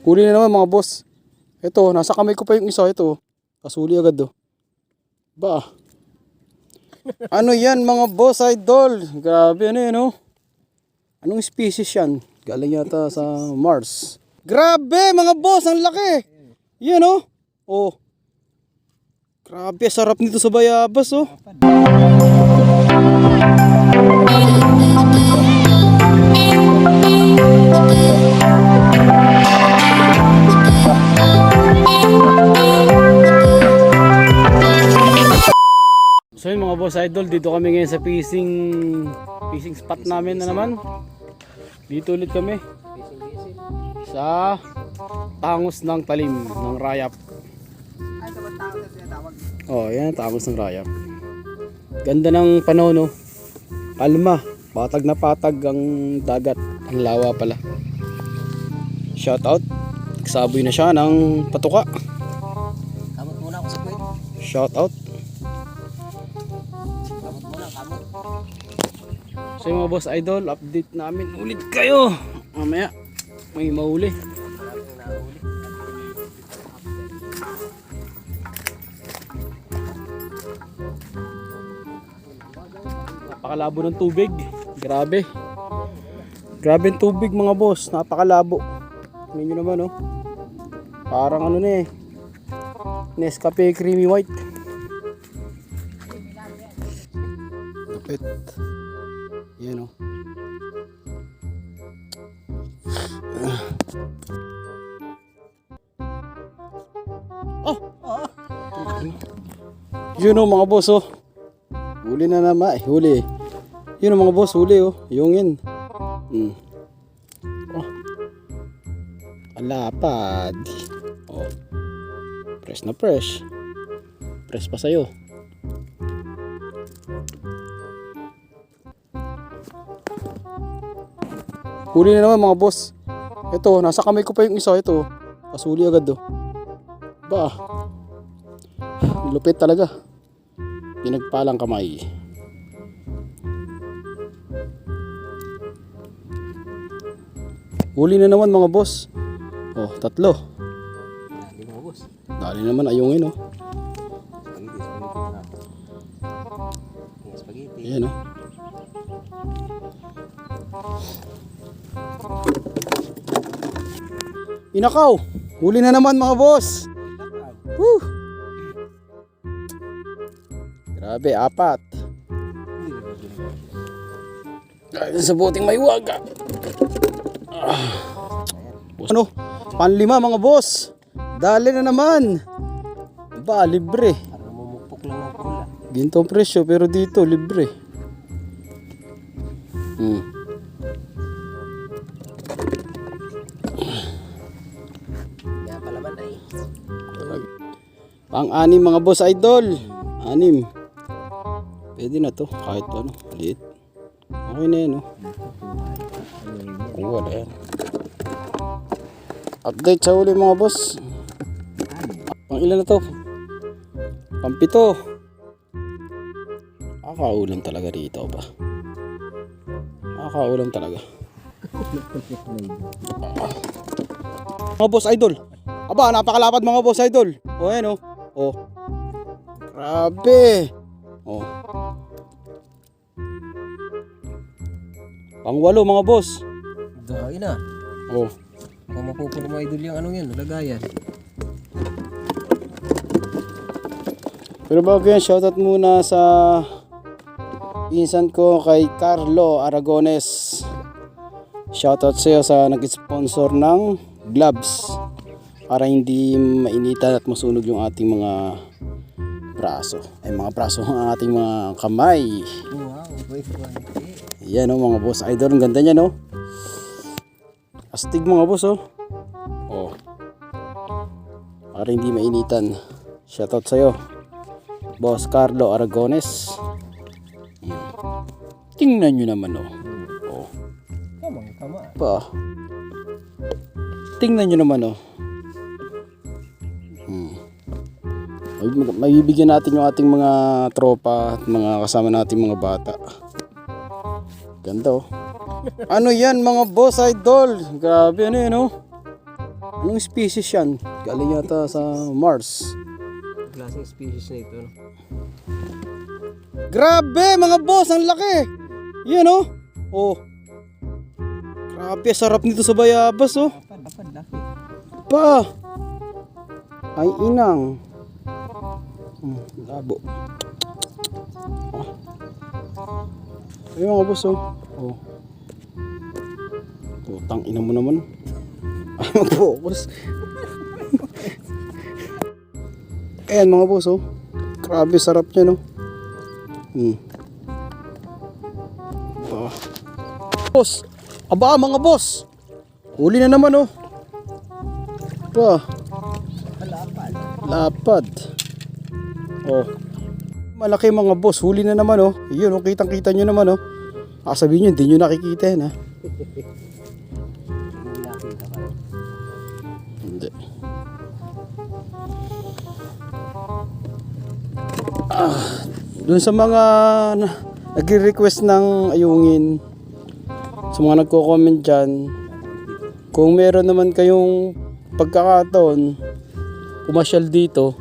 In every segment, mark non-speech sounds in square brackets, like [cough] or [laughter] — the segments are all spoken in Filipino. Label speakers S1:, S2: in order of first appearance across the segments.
S1: Huli na naman mga boss. Ito, nasa kamay ko pa yung isa. Ito. Kasuli agad do. Ba. [laughs] ano yan mga boss idol? Grabe ano yan oh. Anong species yan? Galing yata sa Mars. Grabe mga boss, ang laki. Yan oh. Oh. Grabe, sarap nito sa bayabas oh. Yun mga idol, dito kami ngayon sa fishing fishing spot namin na naman. Dito ulit kami. Sa tangos ng talim ng rayap. Oh, yan tangos ng rayap. Ganda ng panahon no. Kalma, patag na patag ang dagat. Ang lawa pala. Shout out. Nagsaboy na siya ng patuka.
S2: Kamot muna ako sa kwet.
S1: Shout out. So mga boss idol, update namin ulit kayo. Mamaya, may mahuli. Napakalabo ng tubig. Grabe. Grabe ang tubig mga boss. Napakalabo. Tingnan nyo naman oh. Parang ano na eh. Nescafe Creamy White. Lapit. Yan oh. Oh! Yun oh mga boss oh. Huli na naman. Eh, huli. Yun ang mga boss, huli oh. Yungin. Hmm. Oh. Alapad. Oh. Press na press. Press pa sa'yo. Huli na naman mga boss. Ito, nasa kamay ko pa yung isa. Ito. Kasuli agad do. Ba. Lupit talaga pinagpalang kamay. Huli na naman mga boss. Oh, tatlo.
S2: Grabe mga boss.
S1: Dali naman ayungin oh.
S2: Spaghetti.
S1: Ayan oh. Inakaw. Huli na naman mga boss. Woo! Grabe, apat. Dahil sa buting may waga. Ah. Ano? Panlima mga boss. Dali na naman. Ba, libre.
S2: Parang mamukpok lang ng pula.
S1: Gintong presyo pero dito libre.
S2: Ay.
S1: Pang-anim mga boss idol. Anim. Pwede na to. Kahit ano. Liit. Okay na yan oh. Kung wala yan. Update sa uli mga boss. Pang ilan na to? Pampito. Nakakaulam talaga rito ba? Nakakaulam talaga. [laughs] Mga boss idol. Aba, napakalapad mga boss idol. O ayan o. O. Grabe. O. Pangwalo mga boss.
S2: Dahil na.
S1: O.
S2: Kung mapupuno mga idol yung anong yan, lagayan.
S1: Pero bago yan, shoutout muna sa pinsan ko kay Carlo Aragones. Shoutout sa iyo sa nag-sponsor ng gloves para hindi mainitan at masunog yung ating mga braso. Ay mga braso ng ating mga kamay.
S2: Wow.
S1: Yan o mga boss idol, ang ganda niya no. Astig mga boss oh. Oh. Para hindi mainitan. Shoutout sa iyo. Boss Carlo Aragones. Hmm. Tingnan nyo naman oh. Oh. Pa. Tingnan nyo naman oh. Maibigyan natin yung ating mga tropa at mga kasama nating mga bata. Ganda oh. [laughs] ano yan mga boss idol? Grabe ano yan oh. Anong species yan? Galing yata sa Mars.
S2: Klaseng species na ito. No?
S1: Grabe mga boss, ang laki. Yan oh. Oh. Grabe, sarap nito sa bayabas oh. Pa. Ay inang. Hmm, labo. Ah. Ayun mga boss oh. Oh. Putang ina mo naman. [laughs] Ay mag-focus. [laughs] Ayan mga boss oh. Grabe sarap niya no. Hmm. Ah. Boss. Aba mga boss. Huli na naman oh. Pa. Lapad. Oh. Malaki mga boss. Huli na naman oh. Yun oh. Kitang kita nyo naman oh. Ah, sabihin nyo, hindi nyo nakikita yan ha.
S2: Ka.
S1: Hindi. Ah, dun sa mga na- nagre-request ng ayungin, sa mga nagko-comment dyan, kung meron naman kayong pagkakataon, pumasyal dito,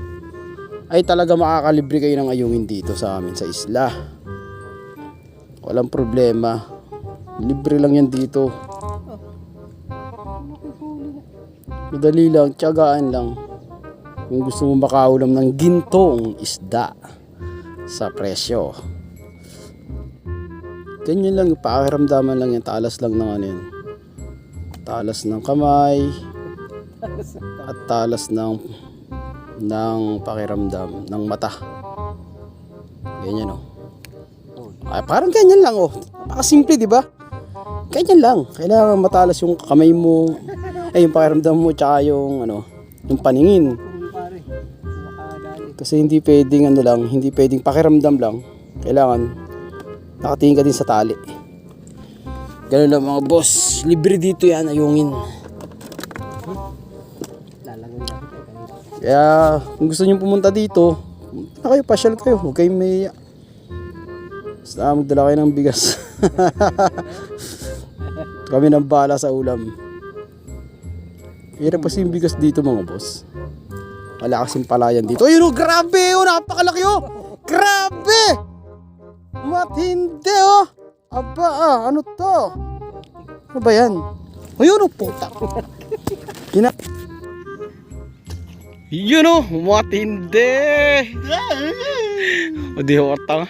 S1: ay talaga makakalibre kayo ng ayungin dito sa amin sa isla. Walang problema. Libre lang yan dito. Madali lang, tiyagaan lang. Kung gusto mo makaulam ng gintong isda sa presyo. Ganyan lang, pakiramdaman lang yan. Talas lang ng ano yan. Talas ng kamay. At talas ng ng pakiramdam ng mata. Ganyan oh. Ay, parang ganyan lang oh. Napakasimple, di ba? Ganyan lang. Kailangan matalas yung kamay mo, ay yung pakiramdam mo, tsaka yung ano, yung paningin. Kasi hindi pwedeng ano lang, hindi pwedeng pakiramdam lang. Kailangan nakatingin ka din sa tali. Ganun lang mga boss. Libre dito yan, ayungin. Kaya kung gusto niyo pumunta dito, pumunta na kayo, pasyal kayo. Huwag kayong may... Basta magdala kayo ng bigas. [laughs] Kami nang bala sa ulam. Hirap kasi yung bigas dito mga boss. Wala kasing palayan dito. Ayun oh, grabe oh, napakalaki oh. Grabe! Matindi oh. Aba ah, ano to? Ano ba yan? Ayun oh, puta. Kina... Yun oh, matindi. O di ho, tanga.